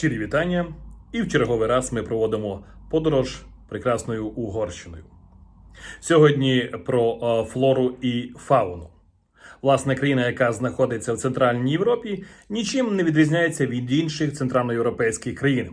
Щирі вітання. І в черговий раз ми проводимо подорож прекрасною Угорщиною. Сьогодні про е, флору і фауну. Власне, країна, яка знаходиться в Центральній Європі, нічим не відрізняється від інших центральноєвропейських країн.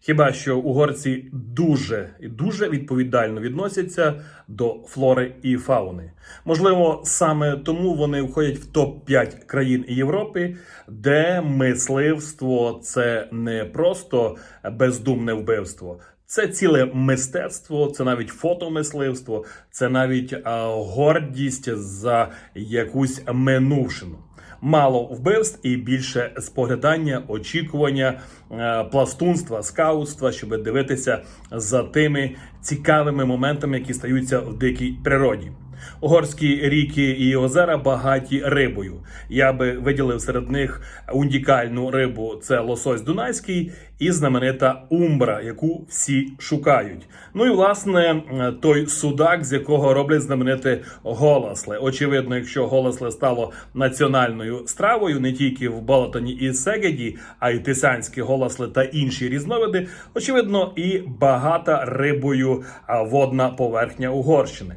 Хіба що угорці дуже і дуже відповідально відносяться до флори і фауни. Можливо, саме тому вони входять в топ 5 країн Європи, де мисливство це не просто бездумне вбивство. Це ціле мистецтво, це навіть фотомисливство, це навіть а, гордість за якусь минувшину. Мало вбивств і більше споглядання, очікування, е, пластунства, скаутства, щоб дивитися за тими цікавими моментами, які стаються в дикій природі. Угорські ріки і озера багаті рибою. Я би виділив серед них унікальну рибу це лосось Дунайський і знаменита умбра, яку всі шукають. Ну і власне той судак, з якого роблять знамените голасле. Очевидно, якщо голасле стало національною стравою не тільки в Болотоні і Сегеді, а й тисянські голасли та інші різновиди. Очевидно, і багата рибою водна поверхня Угорщини.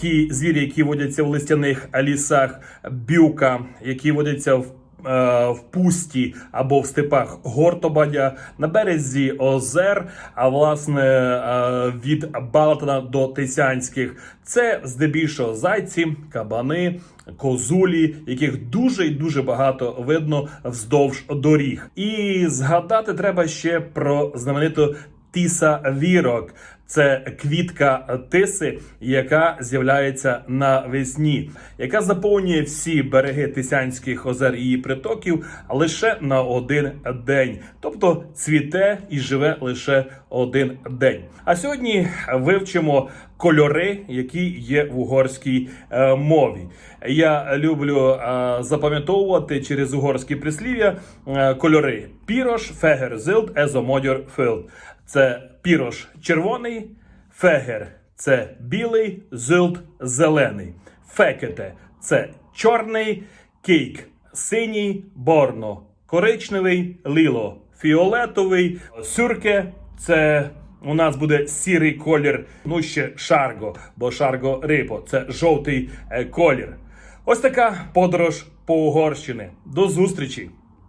Ті звірі, які водяться в листяних лісах, бюка, які водяться в. е, В пусті або в степах Гортобадя на березі озер, а власне е, від Балтана до Тисянських це здебільшого зайці, кабани, козулі, яких дуже і дуже багато видно вздовж доріг. І згадати треба ще про знамениту Тіса вірок. Це квітка тиси, яка з'являється навесні, яка заповнює всі береги Тисянських озер і її притоків лише на один день, тобто цвіте і живе лише один день. А сьогодні вивчимо кольори, які є в угорській е, мові. Я люблю е, запам'ятовувати через угорські прислів'я е, кольори: пірош, фегер, зилд, езомодьор, филд. Це пірош червоний, фегер це білий, зилд зелений. Фекете це чорний, кейк синій, борно, коричневий, ліло, фіолетовий, сюрке це. У нас буде сірий колір, ну ще шарго, бо шарго рибо це жовтий е, колір. Ось така подорож по Угорщини. До зустрічі!